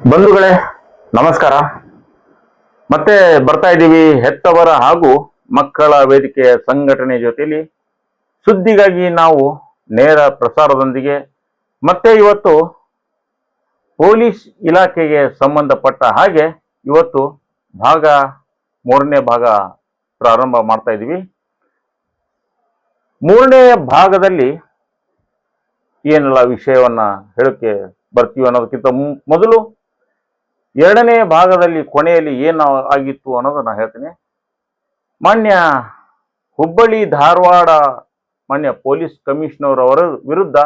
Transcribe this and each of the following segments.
ಬಂಧುಗಳೇ, ನಮಸ್ಕಾರ. ಮತ್ತೆ ಬರ್ತಾ ಇದ್ದೀವಿ ಹೆತ್ತವರ ಹಾಗೂ ಮಕ್ಕಳ ವೇದಿಕೆಯ ಸಂಘಟನೆ ಜೊತೆಯಲ್ಲಿ ಸುದ್ದಿಗಾಗಿ ನಾವು ನೇರ ಪ್ರಸಾರದೊಂದಿಗೆ ಮತ್ತೆ ಇವತ್ತು ಪೊಲೀಸ್ ಇಲಾಖೆಗೆ ಸಂಬಂಧಪಟ್ಟ ಹಾಗೆ ಇವತ್ತು ಭಾಗ ಮೂರನೇ ಭಾಗ ಪ್ರಾರಂಭ ಮಾಡ್ತಾ ಇದ್ದೀವಿ. ಮೂರನೇ ಭಾಗದಲ್ಲಿ ಏನೆಲ್ಲ ವಿಷಯವನ್ನ ಹೇಳಕ್ಕೆ ಬರ್ತೀವಿ ಅನ್ನೋದಕ್ಕಿಂತ ಮೊದಲು ಎರಡನೇ ಭಾಗದಲ್ಲಿ ಕೊನೆಯಲ್ಲಿ ಏನು ಆಗಿತ್ತು ಅನ್ನೋದನ್ನ ಹೇಳ್ತೀನಿ. ಮಾನ್ಯ ಹುಬ್ಬಳ್ಳಿ ಧಾರವಾಡ ಮಾನ್ಯ ಪೊಲೀಸ್ ಕಮಿಷನರ್ ಅವರ ವಿರುದ್ಧ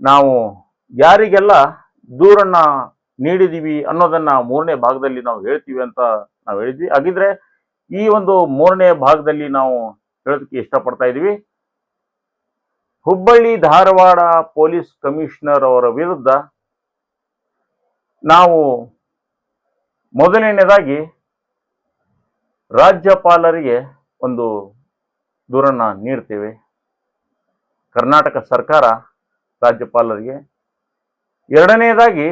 ನಾವು ಯಾರಿಗೆಲ್ಲ ದೂರನ್ನ ನೀಡಿದೀವಿ ಅನ್ನೋದನ್ನ ಮೂರನೇ ಭಾಗದಲ್ಲಿ ನಾವು ಹೇಳ್ತೀವಿ ಅಂತ ನಾವು ಹೇಳಿದ್ವಿ. ಹಾಗಿದ್ರೆ ಈ ಒಂದು ಮೂರನೇ ಭಾಗದಲ್ಲಿ ನಾವು ಹೇಳೋದಕ್ಕೆ ಇಷ್ಟಪಡ್ತಾ ಇದೀವಿ. ಹುಬ್ಬಳ್ಳಿ ಧಾರವಾಡ ಪೊಲೀಸ್ ಕಮಿಷನರ್ ಅವರ ವಿರುದ್ಧ ನಾವು ಮೊದಲನೇದಾಗಿ ರಾಜ್ಯಪಾಲರಿಗೆ ಒಂದು ದೂರನ್ನ ನೀಡ್ತೇವೆ. ಕರ್ನಾಟಕ ಸರ್ಕಾರ ರಾಜ್ಯಪಾಲರಿಗೆ. ಎರಡನೇದಾಗಿ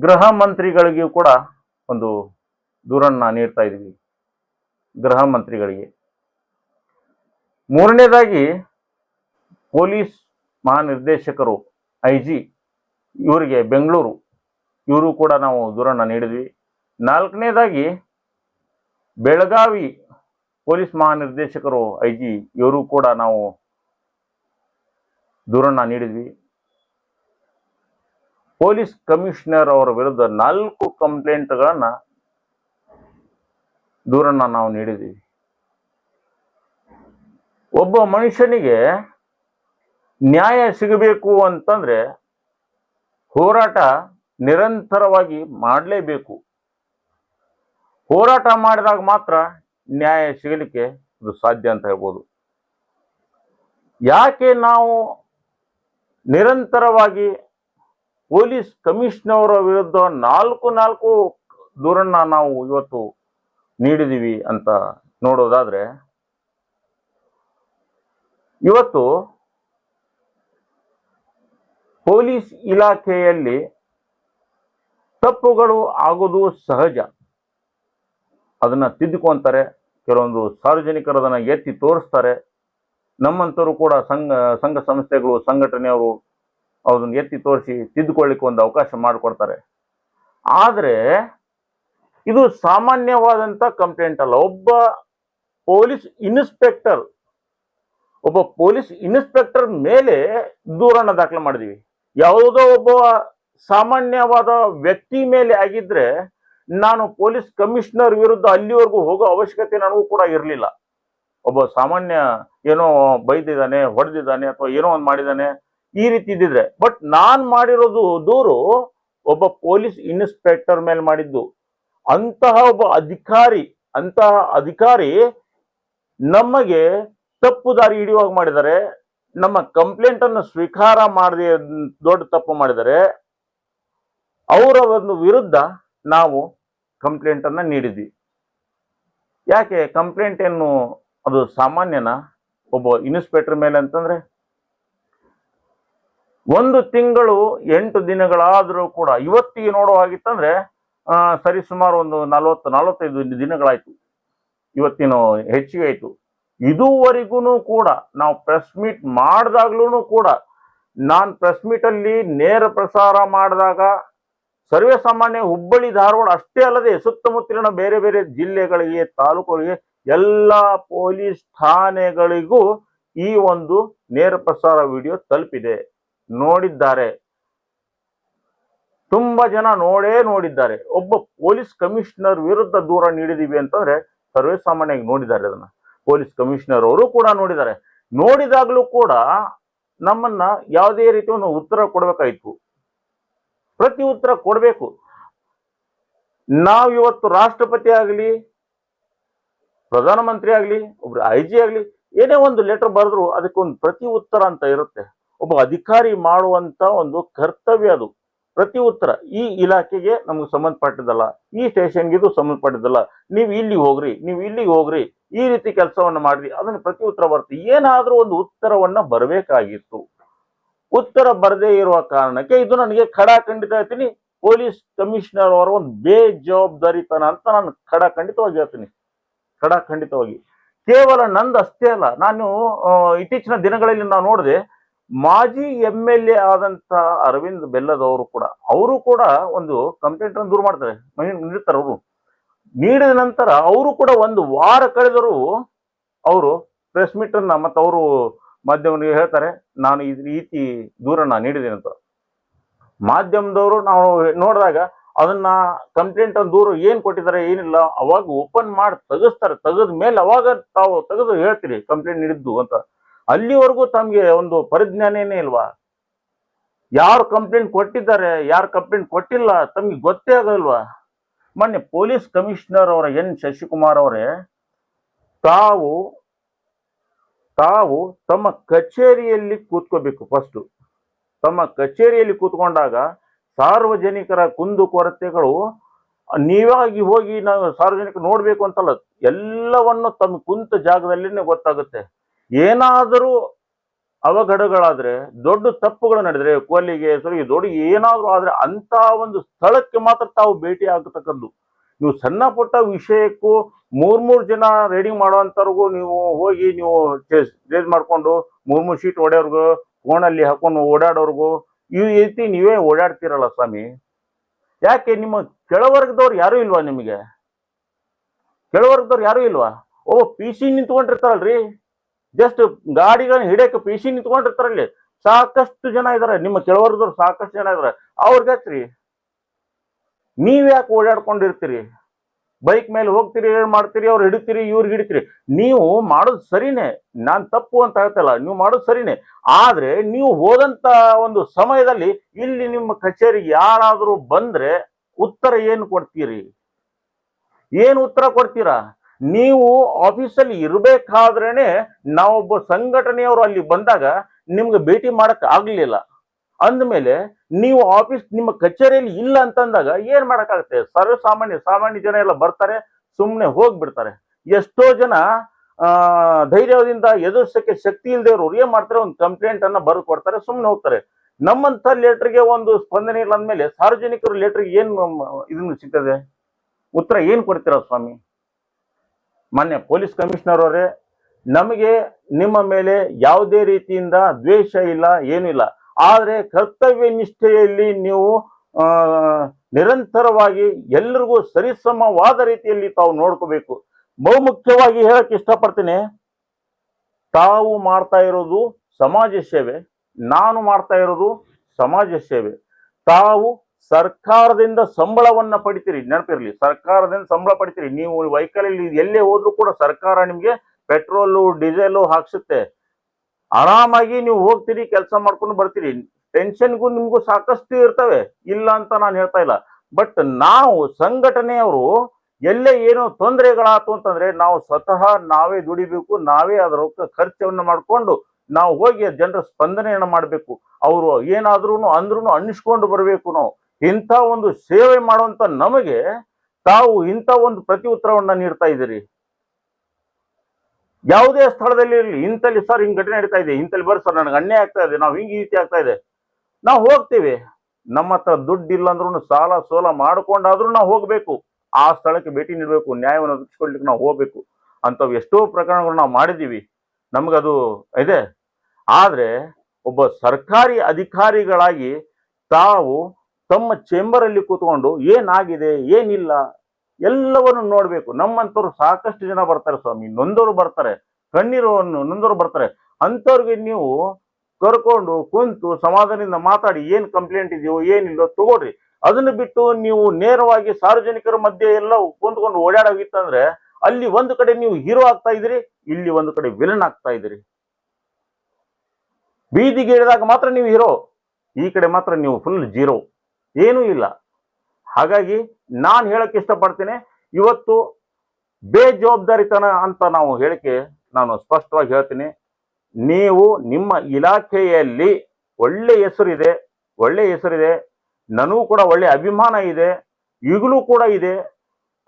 ಗೃಹ ಮಂತ್ರಿಗಳಿಗೂ ಕೂಡ ಒಂದು ದೂರನ್ನ ನೀಡ್ತಾ ಇದ್ದೀವಿ. ಗೃಹ ಮಂತ್ರಿಗಳಿಗೆ. ಮೂರನೇದಾಗಿ ಪೊಲೀಸ್ ಮಹಾನಿರ್ದೇಶಕರು ಐ ಜಿ ಇವರಿಗೆ ಬೆಂಗಳೂರು ಇವರು ಕೂಡ ನಾವು ದೂರನ್ನ ನೀಡಿದ್ವಿ. ನಾಲ್ಕನೇದಾಗಿ ಬೆಳಗಾವಿ ಪೊಲೀಸ್ ಮಹಾನಿರ್ದೇಶಕರು ಐ ಜಿ ಇವರು ಕೂಡ ನಾವು ದೂರನ್ನ ನೀಡಿದ್ವಿ. ಪೊಲೀಸ್ ಕಮಿಷನರ್ ಅವರ ವಿರುದ್ಧ ನಾಲ್ಕು ಕಂಪ್ಲೇಂಟ್ಗಳನ್ನ ದೂರನ್ನ ನಾವು ನೀಡಿದ್ದೀವಿ ಒಬ್ಬ ಮನುಷ್ಯನಿಗೆ ನ್ಯಾಯ ಸಿಗಬೇಕು ಅಂತಂದ್ರೆ ಹೋರಾಟ ನಿರಂತರವಾಗಿ ಮಾಡಲೇಬೇಕು. ಹೋರಾಟ ಮಾಡಿದಾಗ ಮಾತ್ರ ನ್ಯಾಯ ಸಿಗಲಿಕ್ಕೆ ಇದು ಸಾಧ್ಯ ಅಂತ ಹೇಳ್ಬೋದು. ಯಾಕೆ ನಾವು ನಿರಂತರವಾಗಿ ಪೊಲೀಸ್ ಕಮಿಷನವರ ವಿರುದ್ಧ ನಾಲ್ಕು ನಾಲ್ಕು ದೂರನ್ನ ನಾವು ಇವತ್ತು ನೀಡಿದೀವಿ ಅಂತ ನೋಡೋದಾದ್ರೆ, ಇವತ್ತು ಪೊಲೀಸ್ ಇಲಾಖೆಯಲ್ಲಿ ತಪ್ಪುಗಳು ಆಗೋದು ಸಹಜ. ಅದನ್ನ ತಿದ್ದುಕೊಂತಾರೆ, ಕೆಲವೊಂದು ಸಾರ್ವಜನಿಕರು ಅದನ್ನ ಎತ್ತಿ ತೋರಿಸ್ತಾರೆ. ನಮ್ಮಂಥವರು ಕೂಡ ಸಂಘ ಸಂಘ ಸಂಸ್ಥೆಗಳು, ಸಂಘಟನೆಯವರು ಅದನ್ನ ಎತ್ತಿ ತೋರಿಸಿ ತಿದ್ದುಕೊಳ್ಳಿಕ್ಕೆ ಒಂದು ಅವಕಾಶ ಮಾಡಿಕೊಡ್ತಾರೆ. ಆದ್ರೆ, ಇದು ಸಾಮಾನ್ಯವಾದಂತ ಕಂಪ್ಲೇಂಟ್ ಅಲ್ಲ. ಒಬ್ಬ ಪೊಲೀಸ್ ಇನ್ಸ್ಪೆಕ್ಟರ್ ಒಬ್ಬ ಪೊಲೀಸ್ ಇನ್ಸ್ಪೆಕ್ಟರ್ ಮೇಲೆ ದೂರನ್ನ ದಾಖಲೆ ಮಾಡಿದೀವಿ. ಯಾವುದೋ ಒಬ್ಬ ಸಾಮಾನ್ಯವಾದ ವ್ಯಕ್ತಿ ಮೇಲೆ ಆಗಿದ್ರೆ ನಾನು ಪೊಲೀಸ್ ಕಮಿಷನರ್ ವಿರುದ್ಧ ಅಲ್ಲಿವರೆಗೂ ಹೋಗೋ ಅವಶ್ಯಕತೆ ನನಗೂ ಕೂಡ ಇರಲಿಲ್ಲ. ಒಬ್ಬ ಸಾಮಾನ್ಯ ಏನೋ ಬೈದಿದ್ದಾನೆ, ಹೊಡೆದಿದ್ದಾನೆ ಅಥವಾ ಏನೋ ಒಂದು ಮಾಡಿದ್ದಾನೆ ಈ ರೀತಿ ಇದ್ದಿದ್ರೆ. ಬಟ್ ನಾನ್ ಮಾಡಿರೋದು ದೂರು ಒಬ್ಬ ಪೊಲೀಸ್ ಇನ್ಸ್ಪೆಕ್ಟರ್ ಮೇಲೆ ಮಾಡಿದ್ದು. ಅಂತಹ ಒಬ್ಬ ಅಧಿಕಾರಿ, ಅಂತಹ ಅಧಿಕಾರಿ ನಮಗೆ ತಪ್ಪು ದಾರಿ ಹಿಡಿಯುವಾಗ ಮಾಡಿದ್ದಾರೆ ನಮ್ಮ ಕಂಪ್ಲೇಂಟ್ ಅನ್ನು ಸ್ವೀಕಾರ ಮಾಡದೆ ದೊಡ್ಡ ತಪ್ಪು ಮಾಡಿದರೆ ಅವರ ಒಂದು ವಿರುದ್ಧ ನಾವು ಕಂಪ್ಲೇಂಟ್ ಅನ್ನ ನೀಡಿದ್ವಿ. ಯಾಕೆ ಕಂಪ್ಲೇಂಟ್ ಏನು ಅದು ಸಾಮಾನ್ಯನ? ಒಬ್ಬ ಇನ್ಸ್ಪೆಕ್ಟರ್ ಮೇಲೆ ಅಂತಂದ್ರೆ ಒಂದು ತಿಂಗಳು ಎಂಟು ದಿನಗಳಾದರೂ ಕೂಡ ಇವತ್ತಿಗೆ ನೋಡೋ ಹಾಗಿತ್ತಂದ್ರೆ ಸರಿ ಸುಮಾರು ಒಂದು ನಲವತ್ತು, ನಲವತ್ತೈದು ದಿನಗಳಾಯ್ತು. ಇವತ್ತಿನ ಹೆಚ್ಚಿಗೆ ಆಯ್ತು. ಇದುವರೆಗೂ ಕೂಡ ನಾವು ಪ್ರೆಸ್ ಮೀಟ್ ಮಾಡಿದಾಗ್ಲೂ ಕೂಡ, ನಾನು ಪ್ರೆಸ್ ಮೀಟ್ ಅಲ್ಲಿ ನೇರ ಪ್ರಸಾರ ಮಾಡಿದಾಗ ಸರ್ವೇ ಸಾಮಾನ್ಯ ಹುಬ್ಬಳ್ಳಿ ಧಾರವಾಡ ಅಷ್ಟೇ ಅಲ್ಲದೆ ಸುತ್ತಮುತ್ತಲಿನ ಬೇರೆ ಬೇರೆ ಜಿಲ್ಲೆಗಳಿಗೆ, ತಾಲೂಕುಗಳಿಗೆ ಎಲ್ಲ ಪೊಲೀಸ್ ಠಾಣೆಗಳಿಗೂ ಈ ಒಂದು ನೇರ ಪ್ರಸಾರ ವಿಡಿಯೋ ತಲುಪಿದೆ. ನೋಡಿದ್ದಾರೆ. ತುಂಬಾ ಜನ ನೋಡೇ ನೋಡಿದ್ದಾರೆ. ಒಬ್ಬ ಪೊಲೀಸ್ ಕಮಿಷನರ್ ವಿರುದ್ಧ ದೂರ ನೀಡಿದೀವಿ ಅಂತಂದ್ರೆ ಸರ್ವೇ ಸಾಮಾನ್ಯವಾಗಿ ನೋಡಿದ್ದಾರೆ ಅದನ್ನ. ಪೊಲೀಸ್ ಕಮಿಷನರ್ ಅವರು ಕೂಡ ನೋಡಿದ್ದಾರೆ. ನೋಡಿದಾಗಲೂ ಕೂಡ ನಮ್ಮನ್ನ ಯಾವುದೇ ರೀತಿ ಒಂದು ಉತ್ತರ ಕೊಡಬೇಕಾಯ್ತು. ಪ್ರತಿ ಉತ್ತರ ಕೊಡಬೇಕು. ನಾವು ಇವತ್ತು ರಾಷ್ಟ್ರಪತಿ ಆಗಲಿ, ಪ್ರಧಾನಮಂತ್ರಿ ಆಗಲಿ, ಒಬ್ರು ಐ ಜಿ ಆಗಲಿ, ಏನೇ ಒಂದು ಲೆಟರ್ ಬರೆದ್ರು ಅದಕ್ಕೊಂದು ಪ್ರತಿ ಉತ್ತರ ಅಂತ ಇರುತ್ತೆ. ಒಬ್ಬ ಅಧಿಕಾರಿ ಮಾಡುವಂತ ಒಂದು ಕರ್ತವ್ಯ ಅದು. ಪ್ರತಿ ಉತ್ತರ ಈ ಇಲಾಖೆಗೆ ನಮ್ಗೆ ಸಂಬಂಧಪಟ್ಟಿದ್ದಲ್ಲ, ಈ ಸ್ಟೇಷನ್ಗೆ ಇದು ಸಂಬಂಧಪಟ್ಟಿದ್ದಲ್ಲ. ನೀವು ಇಲ್ಲಿ ಹೋಗ್ರಿ, ನೀವು ಇಲ್ಲಿಗೆ ಹೋಗ್ರಿ, ಈ ರೀತಿ ಕೆಲಸವನ್ನು ಮಾಡ್ರಿ, ಅದನ್ನು ಪ್ರತಿ ಉತ್ತರ ಬರುತ್ತೆ ಏನಾದರೂ ಒಂದು ಉತ್ತರವನ್ನ ಬರಬೇಕಾಗಿತ್ತು. ಉತ್ತರ ಬರದೇ ಇರುವ ಕಾರಣಕ್ಕೆ ಇದು ನನಗೆ ಖಡಾಖಂಡಿತ ಹೇಳ್ತೀನಿ. ಪೊಲೀಸ್ ಕಮಿಷನರ್ ಅವರ ಒಂದು ಬೇಜವಾಬ್ದಾರಿತನ ಅಂತ ನಾನು ಖಡಾಖಂಡಿತವಾಗಿ ಹೇಳ್ತೀನಿ. ಖಡಾಖಂಡಿತವಾಗಿ ಕೇವಲ ನಂದು ಅಷ್ಟೇ ಅಲ್ಲ, ನಾನು ಇತ್ತೀಚಿನ ದಿನಗಳಲ್ಲಿ ನಾವು ನೋಡಿದೆ, ಮಾಜಿ ಎಂ ಎಲ್ ಎ ಆದಂತ ಅರವಿಂದ್ ಬೆಲ್ಲದವರು ಕೂಡ, ಅವರು ಕೂಡ ಒಂದು ಕಂಪ್ಲೇಂಟ್ ದೂರ ಮಾಡ್ತಾರೆ. ನೀಡ್ತಾರೆ ಅವರು. ನೀಡಿದ ನಂತರ ಅವರು ಕೂಡ ಒಂದು ವಾರ ಕಳೆದರೂ ಅವರು ಪ್ರೆಸ್ ಮೀಟ್ ಅನ್ನ ಮತ್ತು ಅವರು ಮಾಧ್ಯಮರಿಗೆ ಹೇಳ್ತಾರೆ, ನಾನು ಈ ರೀತಿ ದೂರನ್ನ ನೀಡಿದ್ದೇನೆ ಅಂತ. ಮಾಧ್ಯಮದವರು ನಾವು ನೋಡಿದಾಗ ಅದನ್ನ ಕಂಪ್ಲೇಂಟ್ ಒಂದು ದೂರ ಏನು ಕೊಟ್ಟಿದ್ದಾರೆ ಏನಿಲ್ಲ, ಅವಾಗ ಓಪನ್ ಮಾಡಿ ತೆಗೆಸ್ತಾರೆ. ತೆಗೆದ ಮೇಲೆ ಅವಾಗ ತಾವು ತೆಗೆದು ಹೇಳ್ತೀರಿ ಕಂಪ್ಲೇಂಟ್ ನೀಡಿದ್ದು ಅಂತ. ಅಲ್ಲಿವರೆಗೂ ತಮಗೆ ಒಂದು ಪರಿಜ್ಞಾನನೇ ಇಲ್ವಾ? ಯಾರು ಕಂಪ್ಲೇಂಟ್ ಕೊಟ್ಟಿದ್ದಾರೆ, ಯಾರು ಕಂಪ್ಲೇಂಟ್ ಕೊಟ್ಟಿಲ್ಲ, ತಮಗೆ ಗೊತ್ತೇ ಆಗಲ್ವಾ ಮೊನ್ನೆ ಪೊಲೀಸ್ ಕಮಿಷನರ್ ಅವರ ಎನ್. ಶಶಿಕುಮಾರ್ ಅವರೇ, ತಾವು ತಾವು ತಮ್ಮ ಕಚೇರಿಯಲ್ಲಿ ಕೂತ್ಕೋಬೇಕು ಫಸ್ಟು ತಮ್ಮ ಕಚೇರಿಯಲ್ಲಿ ಕೂತ್ಕೊಂಡಾಗ ಸಾರ್ವಜನಿಕರ ಕುಂದು ಕೊರತೆಗಳು ನೀವಾಗಿ ಹೋಗಿ ನಾವು ಸಾರ್ವಜನಿಕ ನೋಡಬೇಕು ಅಂತಲ್ಲ, ಎಲ್ಲವನ್ನು ತಮ್ಮ ಕುಂತ ಜಾಗದಲ್ಲಿನೇ ಗೊತ್ತಾಗುತ್ತೆ. ಏನಾದರೂ ಅವಘಡಗಳಾದರೆ, ದೊಡ್ಡ ತಪ್ಪುಗಳು ನಡೆದರೆ ಕೋಲಿಗೆ ಸರಿ ದೊಡ್ಡ ಏನಾದರೂ ಆದರೆ ಅಂತ ಒಂದು ಸ್ಥಳಕ್ಕೆ ಮಾತ್ರ ತಾವು ಭೇಟಿ ಆಗತಕ್ಕದ್ದು. ನೀವು ಸಣ್ಣ ಪುಟ್ಟ ವಿಷಯಕ್ಕೂ ಮೂರ್ ಮೂರ್ ಜನ ರೆಡಿ ಮಾಡೋವಂಥವ್ರಿಗೂ ನೀವು ಹೋಗಿ ನೀವು ಚೇಸ್ ಮಾಡ್ಕೊಂಡು ಮೂರ್ ಮೂರ್ ಶೀಟ್ ಹೊಡೆಯೋರ್ಗು ಫೋನಲ್ಲಿ ಹಾಕೊಂಡು ಓಡಾಡೋರ್ಗು, ಈ ರೀತಿ ನೀವೇ ಓಡಾಡ್ತೀರಲ್ಲ ಸ್ವಾಮಿ. ಯಾಕೆ ನಿಮ್ಮ ಕೆಳವರ್ಗದವ್ರು ಯಾರು ಇಲ್ವಾ ನಿಮಗೆ? ಕೆಳವರ್ಗದವ್ರು ಯಾರು ಇಲ್ವಾ? ಓ ಪಿ ಸಿ ನಿಂತ್ಕೊಂಡಿರ್ತಾರಲ್ರಿ. ಜಸ್ಟ್ ಗಾಡಿಗಳನ್ನ ಹಿಡಿಯಕ್ಕೆ ಪಿ ಸಿ ನಿಂತ್ಕೊಂಡಿರ್ತಾರಲ್ಲಿ ಸಾಕಷ್ಟು ಜನ ಇದಾರೆ. ನಿಮ್ಮ ಕೆಳವರ್ಗದವ್ರು ಸಾಕಷ್ಟು ಜನ ಇದಾರೆ. ಅವ್ರಿಗೆ ಹಚ್ರಿ ನೀವ್ ಯಾಕೆ ಓಡಾಡ್ಕೊಂಡಿರ್ತೀರಿ? ಬೈಕ್ ಮೇಲೆ ಹೋಗ್ತೀರಿ, ಏನ್ ಮಾಡ್ತೀರಿ, ಅವ್ರು ಹಿಡಿತೀರಿ, ಇವ್ರಿಗೆ ಹಿಡಿತೀರಿ. ನೀವು ಮಾಡೋದು ಸರಿನೇ. ನಾನು ತಪ್ಪು ಅಂತ ಹೇಳ್ತಲ್ಲ ನೀವು ಮಾಡೋದು ಸರಿನೇ. ಆದ್ರೆ ನೀವು ಹೋದಂತ ಒಂದು ಸಮಯದಲ್ಲಿ ಇಲ್ಲಿ ನಿಮ್ಮ ಕಚೇರಿ ಯಾರಾದರೂ ಬಂದ್ರೆ ಉತ್ತರ ಏನು ಕೊಡ್ತೀರಿ? ಏನು ಉತ್ತರ ಕೊಡ್ತೀರಾ? ನೀವು ಆಫೀಸಲ್ಲಿ ಇರ್ಬೇಕಾದ್ರೇನೆ ನಾವೊಬ್ಬ ಸಂಘಟನೆಯವರು ಅಲ್ಲಿ ಬಂದಾಗ ನಿಮ್ಗೆ ಭೇಟಿ ಮಾಡಕ್ ಆಗ್ಲಿಲ್ಲ. ಅಂದ್ಮೇಲೆ ನೀವು ಆಫೀಸ್ ನಿಮ್ಮ ಕಚೇರಿಯಲ್ಲಿ ಇಲ್ಲ ಅಂತಂದಾಗ ಏನ್ ಮಾಡಕ್ಕಾಗತ್ತೆ? ಸರ್ವಸಾಮಾನ್ಯ, ಸಾಮಾನ್ಯ ಜನ ಎಲ್ಲ ಬರ್ತಾರೆ ಸುಮ್ಮನೆ ಹೋಗ್ಬಿಡ್ತಾರೆ. ಎಷ್ಟೋ ಜನ ಧೈರ್ಯದಿಂದ ಎದುರಿಸಕ್ಕೆ ಶಕ್ತಿ ಇಲ್ಲದೆ ಇರೋರು ಏನ್ ಮಾಡ್ತಾರೆ? ಒಂದು ಕಂಪ್ಲೇಂಟ್ ಅನ್ನ ಬರೆದು ಕೊಡ್ತಾರೆ ಸುಮ್ಮನೆ ಹೋಗ್ತಾರೆ. ನಮ್ಮಂತ ಲೆಟರ್ಗೆ ಒಂದು ಸ್ಪಂದನೆ ಇಲ್ಲ ಅಂದ್ಮೇಲೆ ಸಾರ್ವಜನಿಕರು ಲೆಟರ್ಗೆ ಏನ್ ಇದನ್ನು ಸಿಗ್ತದೆ? ಉತ್ತರ ಏನ್ ಕೊಡ್ತೀರಾ ಸ್ವಾಮಿ? ಮಾನ್ಯ ಪೊಲೀಸ್ ಕಮಿಷನರ್ ಅವರೇ, ನಮಗೆ ನಿಮ್ಮ ಮೇಲೆ ಯಾವುದೇ ರೀತಿಯಿಂದ ದ್ವೇಷ ಇಲ್ಲ, ಏನೂ ಇಲ್ಲ. ಆದ್ರೆ ಕರ್ತವ್ಯ ನಿಷ್ಠೆಯಲ್ಲಿ ನೀವು ನಿರಂತರವಾಗಿ ಎಲ್ರಿಗೂ ಸರಿಸಮವಾದ ರೀತಿಯಲ್ಲಿ ತಾವು ನೋಡ್ಕೋಬೇಕು. ಬಹುಮುಖ್ಯವಾಗಿ ಹೇಳಕ್ ಇಷ್ಟಪಡ್ತೀನಿ, ತಾವು ಮಾಡ್ತಾ ಇರೋದು ಸಮಾಜ ಸೇವೆ, ನಾನು ಮಾಡ್ತಾ ಇರೋದು ಸಮಾಜ ಸೇವೆ. ತಾವು ಸರ್ಕಾರದಿಂದ ಸಂಬಳವನ್ನ ಪಡಿತೀರಿ, ನೆನಪಿರಲಿ, ಸರ್ಕಾರದಿಂದ ಸಂಬಳ ಪಡಿತೀರಿ. ನೀವು ವೆಹಿಕಲ್ ಎಲ್ಲೇ ಹೋದ್ರೂ ಕೂಡ ಸರ್ಕಾರ ನಿಮ್ಗೆ ಪೆಟ್ರೋಲು, ಡೀಸೆಲ್ ಹಾಕ್ಸುತ್ತೆ. ಆರಾಮಾಗಿ ನೀವು ಹೋಗ್ತೀರಿ, ಕೆಲಸ ಮಾಡ್ಕೊಂಡು ಬರ್ತೀರಿ. ಟೆನ್ಷನ್ಗೂ ನಿಮಗೂ ಸಾಕಷ್ಟು ಇರ್ತವೆ. ಇಲ್ಲ ಅಂತ ನಾನು ಹೇಳ್ತಾ ಇಲ್ಲ. ಬಟ್ ನಾವು ಸಂಘಟನೆಯವರು ಎಲ್ಲೇ ಏನೋ ತೊಂದರೆಗಳಾತು ಅಂತಂದ್ರೆ ನಾವು ಸ್ವತಃ ನಾವೇ ದುಡಿಬೇಕು, ನಾವೇ ಅದರ ಖರ್ಚವನ್ನು ಮಾಡಿಕೊಂಡು ನಾವು ಹೋಗಿ ಜನರ ಸ್ಪಂದನೆಯನ್ನು ಮಾಡಬೇಕು. ಅವರು ಏನಾದ್ರೂ ಅಂದ್ರೂ ಅನ್ನಿಸ್ಕೊಂಡು ಬರಬೇಕು ನಾವು. ಇಂಥ ಒಂದು ಸೇವೆ ಮಾಡುವಂತ ನಮಗೆ ತಾವು ಇಂಥ ಒಂದು ಪ್ರತಿ ಉತ್ತರವನ್ನ ನೀಡ್ತಾ ಇದ್ದೀರಿ. ಯಾವುದೇ ಸ್ಥಳದಲ್ಲಿ ಇರಲಿ, ಇಂತಲ್ಲಿ ಸರ್ ಹಿಂಗ್ ಘಟನೆ ನಡೀತಾ ಇದೆ, ಇಂತಲ್ಲಿ ಬರ್ರಿ ಸರ್ ನನಗೆ ಅನ್ಯಾಯ ಆಗ್ತಾ ಇದೆ, ನಾವು ಹಿಂಗೆ ರೀತಿ ಆಗ್ತಾ ಇದೆ. ನಾವು ಹೋಗ್ತೀವಿ. ನಮ್ಮ ಹತ್ರ ದುಡ್ಡು ಇಲ್ಲ ಅಂದ್ರೂ ಸಾಲ ಸೋಲ ಮಾಡ್ಕೊಂಡಾದ್ರೂ ನಾವು ಹೋಗ್ಬೇಕು. ಆ ಸ್ಥಳಕ್ಕೆ ಭೇಟಿ ನೀಡಬೇಕು, ನ್ಯಾಯವನ್ನು ಒದಗಿಸ್ಕೊಳ್ಲಿಕ್ಕೆ ನಾವು ಹೋಗ್ಬೇಕು. ಅಂಥವು ಎಷ್ಟೋ ಪ್ರಕರಣಗಳು ನಾವು ಮಾಡಿದ್ದೀವಿ. ನಮಗದು ಇದೆ. ಆದರೆ ಒಬ್ಬ ಸರ್ಕಾರಿ ಅಧಿಕಾರಿಗಳಾಗಿ ತಾವು ತಮ್ಮ ಚೇಂಬರಲ್ಲಿ ಕೂತ್ಕೊಂಡು ಏನಾಗಿದೆ ಏನಿಲ್ಲ ಎಲ್ಲವನ್ನು ನೋಡಬೇಕು. ನಮ್ಮಂತವ್ರು ಸಾಕಷ್ಟು ಜನ ಬರ್ತಾರೆ ಸ್ವಾಮಿ. ನೊಂದವರು ಬರ್ತಾರೆ. ಕಣ್ಣೀರವನ್ನು ನೊಂದವರು ಬರ್ತಾರೆ. ಅಂಥವ್ರಿಗೆ ನೀವು ಕರ್ಕೊಂಡು ಕುಂತು ಸಮಾಧಾನದಿಂದ ಮಾತಾಡಿ, ಏನು ಕಂಪ್ಲೇಂಟ್ ಇದೆಯೋ, ಏನಿಲ್ಲೋ ತಗೊಳ್ರಿ. ಅದನ್ನು ಬಿಟ್ಟು ನೀವು ನೇರವಾಗಿ ಸಾರ್ವಜನಿಕರ ಮಧ್ಯೆ ಎಲ್ಲ ಕುಂತ್ಕೊಂಡು ಓಡಾಡೋಗಿತ್ತಂದ್ರೆ ಅಲ್ಲಿ ಒಂದು ಕಡೆ ನೀವು ಹೀರೋ ಆಗ್ತಾ ಇದ್ರಿ ಇಲ್ಲಿ ಒಂದು ಕಡೆ ವಿಲನ್ ಆಗ್ತಾ ಇದ್ರಿ ಬೀದಿಗೆ ಇಳಿದಾಗ ಮಾತ್ರ ನೀವು ಹೀರೋ ಈ ಕಡೆ ಮಾತ್ರ ನೀವು ಫುಲ್ ಜೀರೋ ಏನೂ ಇಲ್ಲ. ಹಾಗಾಗಿ ನಾನು ಹೇಳಕ್ಕೆ ಇಷ್ಟಪಡ್ತೀನಿ. ಇವತ್ತು ಬೇಜವಾಬ್ದಾರಿತನ ಅಂತ ನಾವು ಹೇಳಿಕೆ ನಾನು ಸ್ಪಷ್ಟವಾಗಿ ಹೇಳ್ತೀನಿ. ನೀವು ನಿಮ್ಮ ಇಲಾಖೆಯಲ್ಲಿ ಒಳ್ಳೆ ಹೆಸರಿದೆ ಒಳ್ಳೆ ಹೆಸರಿದೆ, ನನಗೂ ಕೂಡ ಒಳ್ಳೆ ಅಭಿಮಾನ ಇದೆ, ಈಗಲೂ ಕೂಡ ಇದೆ.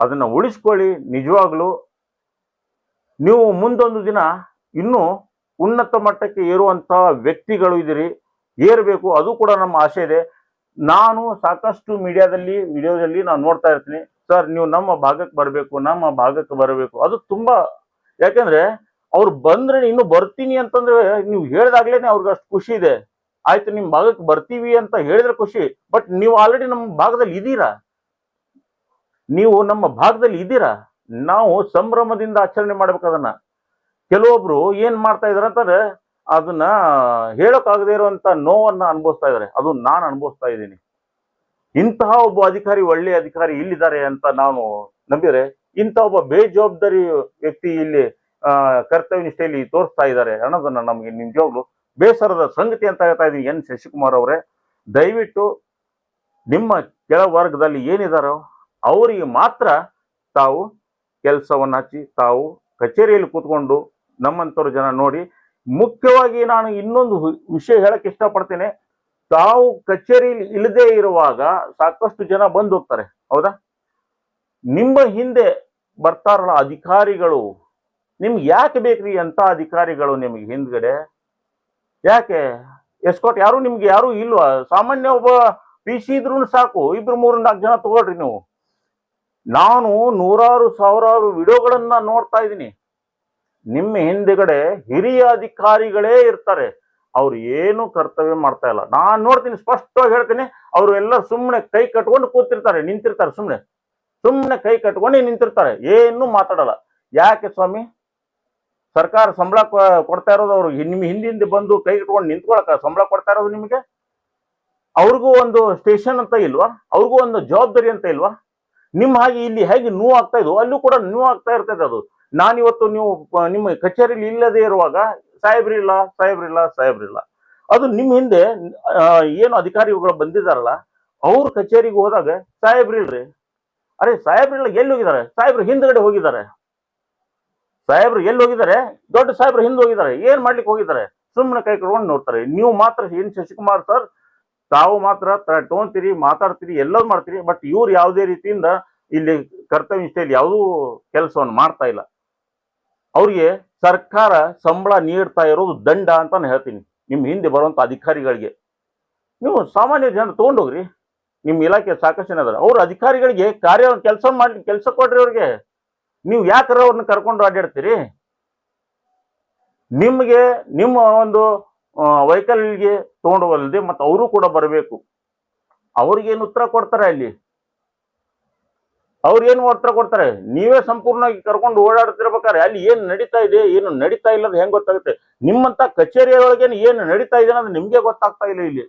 ಅದನ್ನ ಉಳಿಸ್ಕೊಳ್ಳಿ ನಿಜವಾಗ್ಲೂ. ನೀವು ಮುಂದೊಂದು ದಿನ ಇನ್ನೂ ಉನ್ನತ ಮಟ್ಟಕ್ಕೆ ಏರುವಂತಹ ವ್ಯಕ್ತಿಗಳು ಇದ್ದೀರಿ ಏರಬೇಕು, ಅದು ಕೂಡ ನಮ್ಮ ಆಸೆ ಇದೆ. ನಾನು ಸಾಕಷ್ಟು ಮೀಡಿಯಾದಲ್ಲಿ, ವಿಡಿಯೋದಲ್ಲಿ ನಾನು ನೋಡ್ತಾ ಇರ್ತೀನಿ. ಸರ್, ನೀವು ನಮ್ಮ ಭಾಗಕ್ಕೆ ಬರಬೇಕು, ನಮ್ಮ ಭಾಗಕ್ಕೆ ಬರಬೇಕು. ಅದು ತುಂಬಾ, ಯಾಕಂದ್ರೆ ಅವ್ರು ಬಂದ್ರೆ ಇನ್ನು ಬರ್ತೀನಿ ಅಂತಂದ್ರೆ ನೀವು ಹೇಳ್ದಾಗ್ಲೇನೆ ಅವ್ರಿಗೆ ಅಷ್ಟು ಖುಷಿ ಇದೆ. ಆಯ್ತು, ನಿಮ್ ಭಾಗಕ್ಕೆ ಬರ್ತೀವಿ ಅಂತ ಹೇಳಿದ್ರೆ ಖುಷಿ, ಬಟ್ ನೀವು ಆಲ್ರೆಡಿ ನಮ್ಮ ಭಾಗದಲ್ಲಿ ಇದ್ದೀರಾ? ನೀವು ನಮ್ಮ ಭಾಗದಲ್ಲಿ ಇದ್ದೀರಾ? ನಾವು ಸಂಭ್ರಮದಿಂದ ಆಚರಣೆ ಮಾಡ್ಬೇಕು ಅದನ್ನ. ಕೆಲವೊಬ್ರು ಏನ್ ಮಾಡ್ತಾ ಇದಾರೆ ಅಂತಂದ್ರೆ ಅದನ್ನ ಹೇಳೋಕ್ಕಾಗದೇ ಇರುವಂತ ನೋವನ್ನ ಅನುಭವಿಸ್ತಾ ಇದಾರೆ ಅದು ನಾನು ಅನುಭವಿಸ್ತಾ ಇದ್ದೀನಿ. ಇಂತಹ ಒಬ್ಬ ಅಧಿಕಾರಿ, ಒಳ್ಳೆ ಅಧಿಕಾರಿ ಇಲ್ಲಿದ್ದಾರೆ ಅಂತ ನಾನು ನಂಬಿದರೆ ಇಂಥ ಒಬ್ಬ ಬೇಜವಾಬ್ದಾರಿ ವ್ಯಕ್ತಿ ಇಲ್ಲಿ ಕರ್ತವ್ಯ ನಿಷ್ಠೆಯಲ್ಲಿ ತೋರಿಸ್ತಾ ಇದ್ದಾರೆ ಅನ್ನೋದನ್ನ ನಮಗೆ ನಿಜವಾಗ್ಲು ಬೇಸರದ ಸಂಗತಿ ಅಂತ ಹೇಳ್ತಾ ಇದ್ದೀನಿ ಎನ್ ಶಶಿಕುಮಾರ್ ಅವರೇ. ದಯವಿಟ್ಟು ನಿಮ್ಮ ಕೆಳವರ್ಗದಲ್ಲಿ ಏನಿದಾರೋ ಅವರಿಗೆ ಮಾತ್ರ ತಾವು ಕೆಲ್ಸವನ್ನ ಹಚ್ಚಿ ತಾವು ಕಚೇರಿಯಲ್ಲಿ ಕೂತ್ಕೊಂಡು ನಮ್ಮಂತವ್ರ ಜನ ನೋಡಿ ಮುಖ್ಯವಾಗಿ ನಾನು ಇನ್ನೊಂದು ವಿಷಯ ಹೇಳಕ್ ಇಷ್ಟಪಡ್ತೇನೆ. ತಾವು ಕಚೇರಿಯಲ್ಲಿ ಇಲ್ಲದೆ ಇರುವಾಗ ಸಾಕಷ್ಟು ಜನ ಬಂದು ಹೋಗ್ತಾರೆ. ಹೌದಾ? ನಿಮ್ಮ ಹಿಂದೆ ಬರ್ತಾರಲ್ಲ ಅಧಿಕಾರಿಗಳು. ನಿಮ್ಗೆ ಯಾಕೆ ಬೇಕ್ರಿ ಅಂತ ಅಧಿಕಾರಿಗಳು ನಿಮ್ಗೆ ಹಿಂದ್ಗಡೆ? ಯಾಕೆ? ಎಸ್ಕೋಟ್ ಯಾರು ನಿಮ್ಗೆ ಯಾರು ಇಲ್ವಾ? ಸಾಮಾನ್ಯ ಒಬ್ಬ ಪಿ ಸಿ ಇದ್ರು ಸಾಕು. ಇಬ್ರು ಮೂರು ನಾಲ್ಕು ಜನ ತಗೊಳ್ರಿ ನೀವು. ನಾನು ನೂರಾರು ಸಾವಿರಾರು ವಿಡಿಯೋಗಳನ್ನ ನೋಡ್ತಾ ಇದ್ದೀನಿ. ನಿಮ್ಮ ಹಿಂದೆಗಡೆ ಹಿರಿಯ ಅಧಿಕಾರಿಗಳೇ ಇರ್ತಾರೆ. ಅವ್ರು ಏನು ಕರ್ತವ್ಯ ಮಾಡ್ತಾ ಇಲ್ಲ. ನಾನು ನೋಡ್ತೀನಿ, ಸ್ಪಷ್ಟವಾಗಿ ಹೇಳ್ತೀನಿ, ಅವರು ಎಲ್ಲ ಸುಮ್ಮನೆ ಕೈ ಕಟ್ಕೊಂಡು ಕೂತಿರ್ತಾರೆ, ನಿಂತಿರ್ತಾರೆ ಸುಮ್ಮನೆ ಸುಮ್ಮನೆ ಕೈ ಕಟ್ಕೊಂಡು ನಿಂತಿರ್ತಾರೆ, ಏನು ಮಾತಾಡಲ್ಲ. ಯಾಕೆ ಸ್ವಾಮಿ? ಸರ್ಕಾರ ಸಂಬಳ ಕೊಡ್ತಾ ಇರೋದು ಅವ್ರು. ನಿಮ್ಮ ಹಿಂದಿಂದ ಬಂದು ಕೈ ಕಟ್ಕೊಂಡು ನಿಂತ್ಕೊಳಕ ಸಂಬಳ ಕೊಡ್ತಾ ಇರೋದು ನಿಮಗೆ? ಅವ್ರಿಗೂ ಒಂದು ಸ್ಟೇಷನ್ ಅಂತ ಇಲ್ವಾ? ಅವ್ರಿಗೂ ಒಂದು ಜವಾಬ್ದಾರಿ ಅಂತ ಇಲ್ವಾ? ನಿಮ್ಮ ಹಾಗೆ ಇಲ್ಲಿ ಹೇಗೆ ನೋವು ಆಗ್ತಾ ಇದ್ವು? ಅಲ್ಲೂ ಕೂಡ ನೋವು ಆಗ್ತಾ ಇರ್ತೈತೆ ಅದು. ನಾನಿವತ್ತು ನೀವು ನಿಮ್ಮ ಕಚೇರಿಲಿ ಇಲ್ಲದೆ ಇರುವಾಗ, ಸಾಹೇಬ್ರಿಲ್ಲ ಸಾಹೇಬ್ರಿಲ್ಲ ಸಾಹೇಬ್ರಿಲ್ಲ. ಅದು ನಿಮ್ಮ ಹಿಂದೆ ಏನು ಅಧಿಕಾರಿಗಳು ಬಂದಿದಾರಲ್ಲ ಅವ್ರ ಕಚೇರಿಗೆ ಹೋದಾಗ ಸಾಹೇಬ್ರಿಲ್ರಿ ಅರೆ, ಸಾಹೇಬ್ರಿಲ್ಲ ಎಲ್ಲಿ ಹೋಗಿದ್ದಾರೆ? ಸಾಹೇಬ್ರು ಹಿಂದ್ಗಡೆ ಹೋಗಿದ್ದಾರೆ. ಸಾಹೇಬ್ರು ಎಲ್ಲಿ ಹೋಗಿದ್ದಾರೆ? ದೊಡ್ಡ ಸಾಹೇಬ್ರು ಹಿಂದೆ ಹೋಗಿದ್ದಾರೆ. ಏನ್ ಮಾಡ್ಲಿಕ್ಕೆ ಹೋಗಿದ್ದಾರೆ? ಸುಮ್ಮನೆ ಕೈ ಕಟ್ಕೊಂಡು ನೋಡ್ತಾರೆ. ನೀವು ಮಾತ್ರ ಏನ್ ಶಶಿಕುಮಾರ್ ಸರ್, ತಾವು ಮಾತ್ರ ತೊಗೊಂತೀರಿ ತಗೊಂತೀರಿ, ಮಾತಾಡ್ತೀರಿ, ಎಲ್ಲರೂ ಮಾಡ್ತೀರಿ, ಬಟ್ ಇವ್ರು ಯಾವುದೇ ರೀತಿಯಿಂದ ಇಲ್ಲಿ ಕರ್ತವ್ಯ ನಿಷ್ಠೆಯಲ್ಲಿ ಯಾವುದೂ ಕೆಲಸವನ್ನು ಮಾಡ್ತಾ ಇಲ್ಲ. ಅವ್ರಿಗೆ ಸರ್ಕಾರ ಸಂಬಳ ನೀಡ್ತಾ ಇರೋದು ದಂಡ ಅಂತ ನಾನು ಹೇಳ್ತೀನಿ. ನಿಮ್ಮ ಹಿಂದೆ ಬರುವಂಥ ಅಧಿಕಾರಿಗಳಿಗೆ. ನೀವು ಸಾಮಾನ್ಯ ಜನ ತೊಗೊಂಡೋಗ್ರಿ. ನಿಮ್ಮ ಇಲಾಖೆ ಸಾಕಷ್ಟು ಜನ ಇದಾರೆ. ಅವ್ರ ಅಧಿಕಾರಿಗಳಿಗೆ ಕಾರ್ಯ ಕೆಲಸ ಮಾಡಿ, ಕೆಲಸ ಕೊಡ್ರಿ ಅವ್ರಿಗೆ. ನೀವು ಯಾಕರ ಅವ್ರನ್ನ ಕರ್ಕೊಂಡು ಅಡ್ಡಾಡ್ತೀರಿ? ನಿಮಗೆ, ನಿಮ್ಮ ಒಂದು ವೆಹಿಕಲ್ಗೆ ತೊಗೊಂಡೋಗಲ್ದೆ ಮತ್ತೆ ಅವರು ಕೂಡ ಬರಬೇಕು. ಅವ್ರಿಗೇನು ಉತ್ತರ ಕೊಡ್ತಾರೆ ಅಲ್ಲಿ ಅವ್ರೇನು ಉತ್ತರ ಕೊಡ್ತಾರೆ? ನೀವೇ ಸಂಪೂರ್ಣವಾಗಿ ಕರ್ಕೊಂಡು ಓಡಾಡ್ತಿರ್ಬೇಕಾದ್ರೆ ಅಲ್ಲಿ ಏನು ನಡೀತಾ ಇದೆ, ಏನು ನಡೀತಾ ಇಲ್ಲ ಅದು ಹೆಂಗೆ ಗೊತ್ತಾಗುತ್ತೆ? ನಿಮ್ಮಂತ ಕಚೇರಿಯೊಳಗೆ ಏನು ನಡೀತಾ ಇದೆ ಅನ್ನೋದು ನಿಮ್ಗೆ ಗೊತ್ತಾಗ್ತಾ ಇಲ್ಲ ಇಲ್ಲಿ.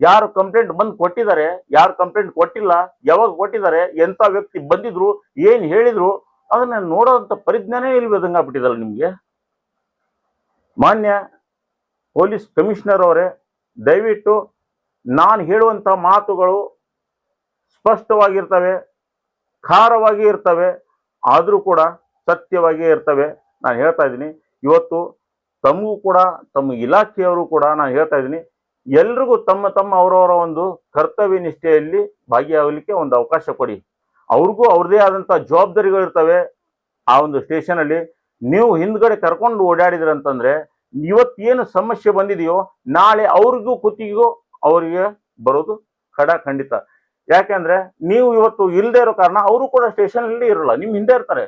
ಯಾರು ಕಂಪ್ಲೇಂಟ್ ಬಂದು ಕೊಟ್ಟಿದ್ದಾರೆ, ಯಾರು ಕಂಪ್ಲೇಂಟ್ ಕೊಟ್ಟಿಲ್ಲ, ಯಾವಾಗ ಕೊಟ್ಟಿದ್ದಾರೆ, ಎಂತ ವ್ಯಕ್ತಿ ಬಂದಿದ್ರು, ಏನು ಹೇಳಿದ್ರು, ಅದನ್ನ ನೋಡೋವಂಥ ಪರಿಜ್ಞಾನೇ ಇಲ್ವದಂಗ ಆಗ್ಬಿಟ್ಟಿದಲ್ಲ ನಿಮಗೆ. ಮಾನ್ಯ ಪೊಲೀಸ್ ಕಮಿಷನರ್ ಅವರೇ, ದಯವಿಟ್ಟು ನಾನು ಹೇಳುವಂತ ಮಾತುಗಳು ಸ್ಪಷ್ಟವಾಗಿರ್ತವೆ. ಖಾರವಾಗಿ ಇರ್ತವೆ, ಆದರೂ ಕೂಡ ಸತ್ಯವಾಗಿಯೇ ಇರ್ತವೆ. ನಾನು ಹೇಳ್ತಾ ಇದ್ದೀನಿ, ಇವತ್ತು ತಮಗೂ ಕೂಡ, ತಮ್ಮ ಇಲಾಖೆಯವರು ಕೂಡ ನಾನು ಹೇಳ್ತಾ ಇದ್ದೀನಿ, ಎಲ್ರಿಗೂ ತಮ್ಮ ತಮ್ಮ ಅವರವರ ಒಂದು ಕರ್ತವ್ಯ ನಿಷ್ಠೆಯಲ್ಲಿ ಭಾಗಿಯಾಗಲಿಕ್ಕೆ ಒಂದು ಅವಕಾಶ ಕೊಡಿ. ಅವ್ರಿಗೂ ಅವ್ರದೇ ಆದಂಥ ಜವಾಬ್ದಾರಿಗಳು ಇರ್ತವೆ. ಆ ಒಂದು ಸ್ಟೇಷನ್ ಅಲ್ಲಿ ನೀವು ಹಿಂದ್ಗಡೆ ಕರ್ಕೊಂಡು ಓಡಾಡಿದ್ರಂತಂದ್ರೆ ಇವತ್ತೇನು ಸಮಸ್ಯೆ ಬಂದಿದೆಯೋ ನಾಳೆ ಅವ್ರಿಗೂ ಕುತ್ತಿಗೂ ಅವರಿಗೆ ಬರೋದು ಖಡ ಖಂಡಿತ ಯಾಕೆಂದ್ರೆ ನೀವು ಇವತ್ತು ಇಲ್ಲದೆ ಇರೋ ಕಾರಣ ಅವರು ಕೂಡ ಸ್ಟೇಷನ್ ಅಲ್ಲಿ ಇರಲ್ಲ. ನಿಮ್ ಹಿಂದೆ ಇರ್ತಾರೆ.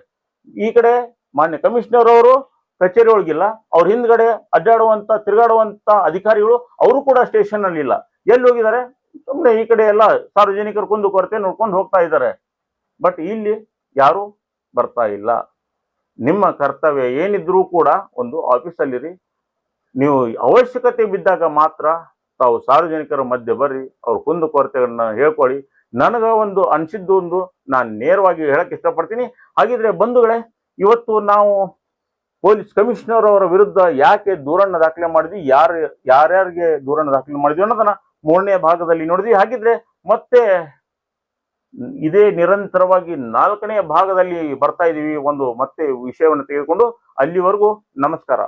ಈ ಕಡೆ ಮಾನ್ಯ ಕಮಿಷನರ್ ಅವರು ಕಚೇರಿ ಒಳಗಿಲ್ಲ. ಅವ್ರ ಹಿಂದ್ಗಡೆ ಅಡ್ಡಾಡುವಂತ, ತಿರುಗಾಡುವಂತ ಅಧಿಕಾರಿಗಳು ಅವರು ಕೂಡ ಸ್ಟೇಷನ್ ಅಲ್ಲಿ ಇಲ್ಲ. ಎಲ್ಲಿ ಹೋಗಿದ್ದಾರೆ? ಸುಮ್ಮನೆ ಈ ಕಡೆ ಎಲ್ಲ ಸಾರ್ವಜನಿಕರ ಕುಂದು ಕೊರತೆ ನೋಡ್ಕೊಂಡು ಹೋಗ್ತಾ ಇದ್ದಾರೆ. ಬಟ್ ಇಲ್ಲಿ ಯಾರು ಬರ್ತಾ ಇಲ್ಲ. ನಿಮ್ಮ ಕರ್ತವ್ಯ ಏನಿದ್ರೂ ಕೂಡ ಒಂದು ಆಫೀಸಲ್ಲಿರಿ ನೀವು ಅವಶ್ಯಕತೆ ಬಿದ್ದಾಗ ಮಾತ್ರ ತಾವು ಸಾರ್ವಜನಿಕರ ಮಧ್ಯೆ ಬರ್ರಿ, ಅವ್ರ ಕುಂದು ಕೊರತೆಗಳನ್ನ ಹೇಳ್ಕೊಳ್ಳಿ. ನನಗ ಒಂದು ಅನಿಸಿದ್ದು ಒಂದು, ನಾನು ನೇರವಾಗಿ ಹೇಳಕ್ ಇಷ್ಟಪಡ್ತೀನಿ. ಹಾಗಿದ್ರೆ ಬಂಧುಗಳೇ, ಇವತ್ತು ನಾವು ಪೊಲೀಸ್ ಕಮಿಷನರ್ ಅವರ ವಿರುದ್ಧ ಯಾಕೆ ದೂರನ್ನ ದಾಖಲೆ ಮಾಡಿದ್ವಿ, ಯಾರು, ಯಾರ್ಯಾರಿಗೆ ದೂರನ್ನ ದಾಖಲೆ ಮಾಡಿದ್ವಿ ಅನ್ನೋದನ್ನ ಮೂರನೇ ಭಾಗದಲ್ಲಿ ನೋಡಿದ್ವಿ. ಹಾಗಿದ್ರೆ ಮತ್ತೆ ಇದೇ ನಿರಂತರವಾಗಿ ನಾಲ್ಕನೇ ಭಾಗದಲ್ಲಿ ಬರ್ತಾ ಇದೀವಿ ಒಂದು ಮತ್ತೆ ವಿಷಯವನ್ನು ತೆಗೆದುಕೊಂಡು. ಅಲ್ಲಿವರೆಗೂ ನಮಸ್ಕಾರ.